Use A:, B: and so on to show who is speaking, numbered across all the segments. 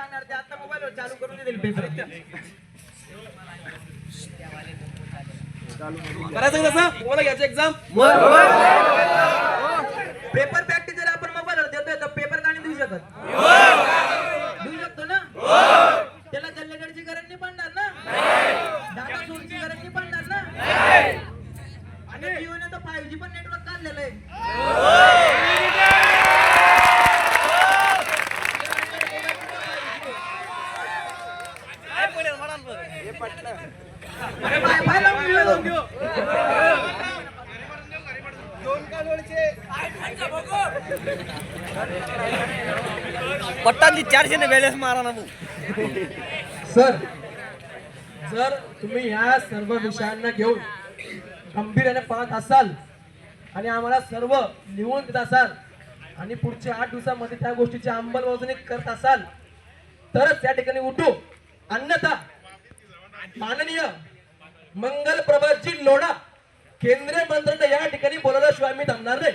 A: मोबाईलवर चालू करून देतील पेपर
B: करायचं कसं तुम्हाला घ्यायचं एक्झाम
A: पेपर प्रॅक्टिस जर आपण मोबाईलवर देतोय तर पेपर गाणी देऊ शकत? देऊ शकतो ना? त्याला जल्लेगडची गरज नाही पडणार ना? डाटा सोर्सची गरज नाही पडणार ना? आणि जिओने तर फाईव्ह जी पण नेटवर्क काढलेलं आहे. अरे बाय बाय लावून घेऊ.
B: पट्टांची चारशे ने वेळेस मारा ना
C: सर जर तुम्ही ह्या सर्व विषयांना घेऊन गंभीर्याने पाहत असाल आणि आम्हाला सर्व लिहून देत असाल आणि पुढच्या आठ दिवसामध्ये त्या गोष्टीची अंमलबजावणी करत असाल तरच त्या ठिकाणी उठू अन्यथा माननीय मंगल प्रभातजी लोढा केंद्रीय मंत्र्यांना या ठिकाणी बोलावल्याशिवाय मी थांबणार नाही.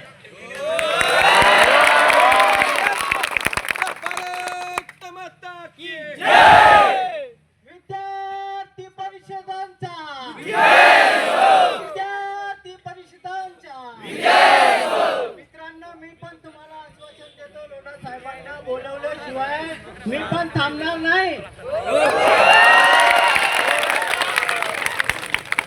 D: विद्यार्थी परिषदांचा. मित्रांनो मी पण तुम्हाला आश्वासन देतो मी पण थांबणार नाही.